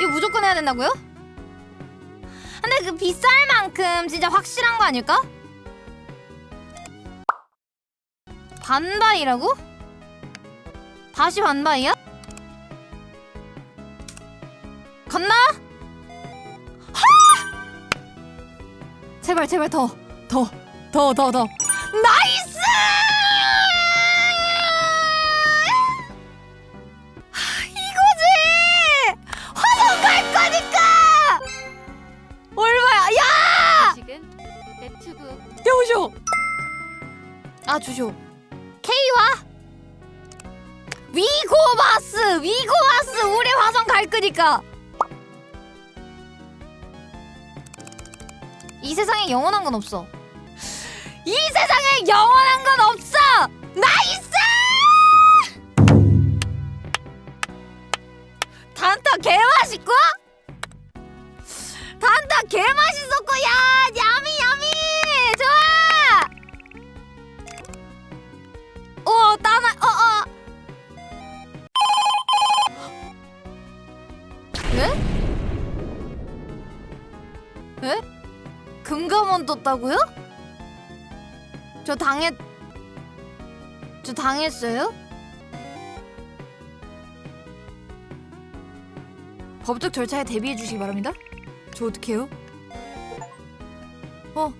이거 무조건 해야 된다고요? 근데 그 비쌀 만큼 진짜 확실한 거 아닐까? 반바이라고? 다시 반바이야? 갔나? 하! 제발 제발 더 더 더 더더 나이스! 여우쇼! 아 주쇼. K와 위고바스 위고바스 우리 화성 갈 거니까. 이 세상에 영원한 건 없어. 이 세상에 영원한 건 없어! 나이스! 단타 개 맛있고? 단타 개 맛있었고 야 에? 에? 금감원 떴다고요? 저 당했 저 당했어요? 법적 절차에 대비해 주시기 바랍니다. 저 어떡해요? 어.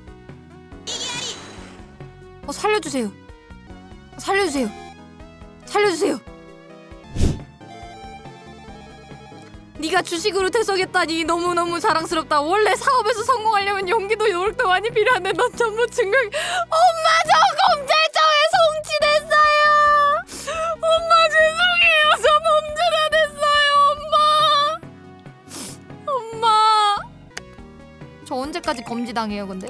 어 살려주세요. 살려주세요. 살려주세요. 네가 주식으로 퇴석했다니 너무너무 자랑스럽다. 원래 사업에서 성공하려면 용기도 노력도 많이 필요한데 넌 전부 증거. 엄마 저 검찰청에 송치됐어요. 엄마 죄송해요. 저 범죄자 됐어요. 엄마. 엄마. 저 언제까지 검지당해요, 근데?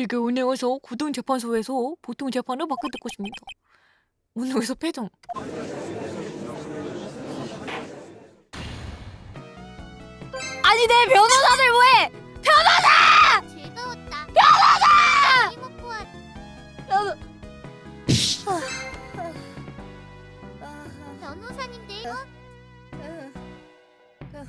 이게 은행에서 고등재판소에서 보통 재판을 받게 될 것입니다. 은행에서 패전. 아니 내 변호사들 뭐해? 즐거웠다. 변호사! 변호... 변호사님들 어? 감,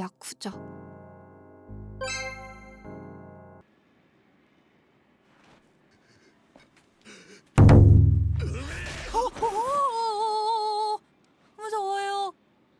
야쿠자.